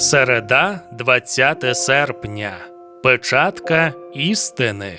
Середа, 20 серпня. Печатка істини.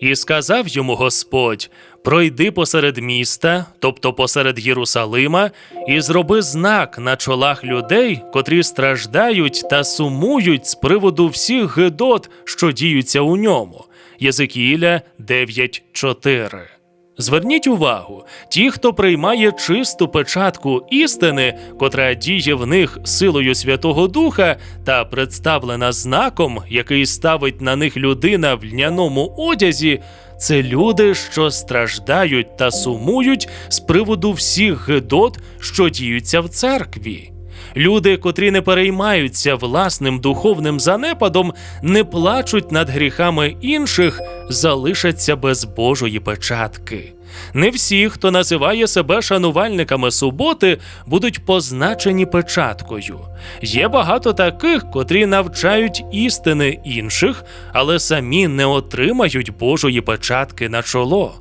І сказав йому Господь: Пройди посеред міста, тобто посеред Єрусалима, і зроби знак на чолах людей, котрі страждають та сумують з приводу всіх гидот, що діються у ньому. Єзекіїля 9.4 Зверніть увагу, ті, хто приймає чисту печатку істини, котра діє в них силою Святого Духа та представлена знаком, який ставить на них людина в льняному одязі, це люди, що страждають та сумують з приводу всіх гидот, що діються в церкві. Люди, котрі не переймаються власним духовним занепадом, не плачуть над гріхами інших, залишаться без Божої печатки. Не всі, хто називає себе шанувальниками суботи, будуть позначені печаткою. Є багато таких, котрі навчають істини інших, але самі не отримають Божої печатки на чоло.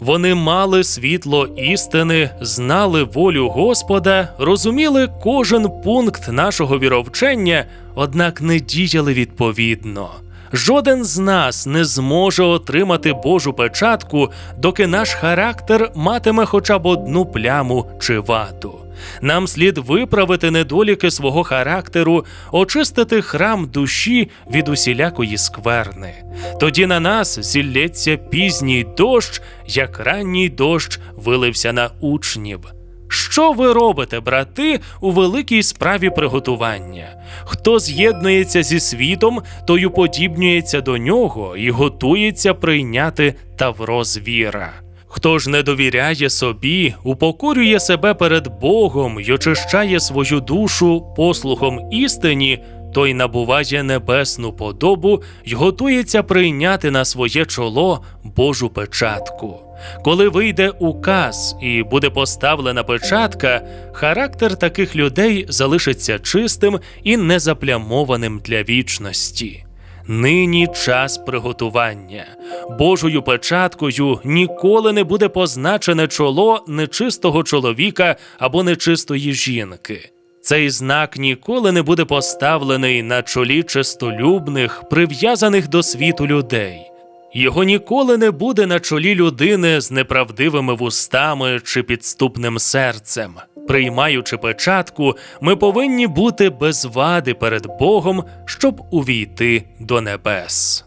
Вони мали світло істини, знали волю Господа, розуміли кожен пункт нашого віровчення, однак не діяли відповідно. Жоден з нас не зможе отримати Божу печатку, доки наш характер матиме хоча б одну пляму чи ваду. Нам слід виправити недоліки свого характеру, очистити храм душі від усілякої скверни. Тоді на нас зілється пізній дощ, як ранній дощ вилився на учнів. Що ви робите, брати, у великій справі приготування? Хто з'єднується зі світом, той уподібнюється до нього і готується прийняти тавро звіра. Хто ж не довіряє собі, упокорює себе перед Богом й очищає свою душу послухом істині, той набуває небесну подобу й готується прийняти на своє чоло Божу печатку. Коли вийде указ і буде поставлена печатка, характер таких людей залишиться чистим і незаплямованим для вічності. Нині час приготування. Божою печаткою ніколи не буде позначене чоло нечистого чоловіка або нечистої жінки. Цей знак ніколи не буде поставлений на чолі чистолюбних, прив'язаних до світу людей. Його ніколи не буде на чолі людини з неправдивими вустами чи підступним серцем. Приймаючи печатку, ми повинні бути без вади перед Богом, щоб увійти до небес.